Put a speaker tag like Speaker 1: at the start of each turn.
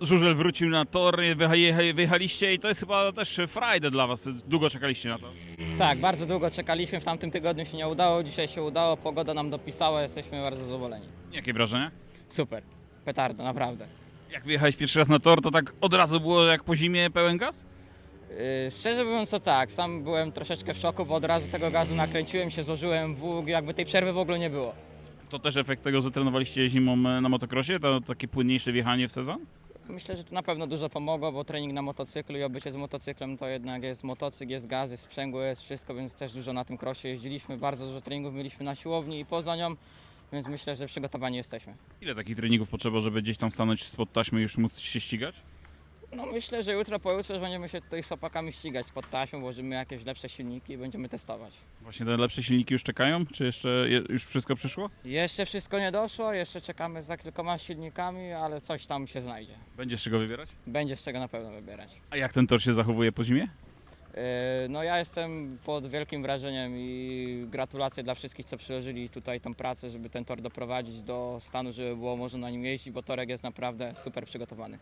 Speaker 1: Żużel wrócił na tor, wyjecha- jecha- wyjechaliście i to jest chyba też frajdę dla was. Długo czekaliście na to.
Speaker 2: Tak, bardzo długo czekaliśmy, w tamtym tygodniu się nie udało, dzisiaj się udało, pogoda nam dopisała, jesteśmy bardzo zadowoleni.
Speaker 1: Jakie wrażenia?
Speaker 2: Super, petardo, naprawdę.
Speaker 1: Jak wyjechałeś pierwszy raz na tor, to tak od razu było jak po zimie pełen gaz?
Speaker 2: Yy, szczerze mówiąc to tak, sam byłem troszeczkę w szoku, bo od razu tego gazu nakręciłem się, złożyłem w jakby tej przerwy w ogóle nie było.
Speaker 1: To też efekt tego, że trenowaliście zimą e, na motocrossie? To takie płynniejsze wjechanie w sezon?
Speaker 2: Myślę, że to na pewno dużo pomogło, bo trening na motocyklu i obycie z motocyklem to jednak jest motocykl, jest gaz, jest sprzęgło, jest wszystko, więc też dużo na tym krosie jeździliśmy, bardzo dużo treningów mieliśmy na siłowni i poza nią, więc myślę, że przygotowani jesteśmy.
Speaker 1: Ile takich treningów potrzeba, żeby gdzieś tam stanąć spod taśmy i już móc się ścigać?
Speaker 2: No myślę, że jutro, pojutrze już będziemy się tutaj z chłopakami ścigać pod taśmą, włożymy jakieś lepsze silniki i będziemy testować.
Speaker 1: Właśnie te lepsze silniki już czekają? Czy jeszcze je- już wszystko przyszło?
Speaker 2: Jeszcze wszystko nie doszło, jeszcze czekamy za kilkoma silnikami, ale coś tam się znajdzie.
Speaker 1: Będzie z czego wybierać?
Speaker 2: Będzie z czego na pewno wybierać.
Speaker 1: A jak ten tor się zachowuje po zimie?
Speaker 2: Yy, No ja jestem pod wielkim wrażeniem i gratulacje dla wszystkich, co przyłożyli tutaj tą pracę, żeby ten tor doprowadzić do stanu, żeby było można na nim jeździć, bo torek jest naprawdę super przygotowany.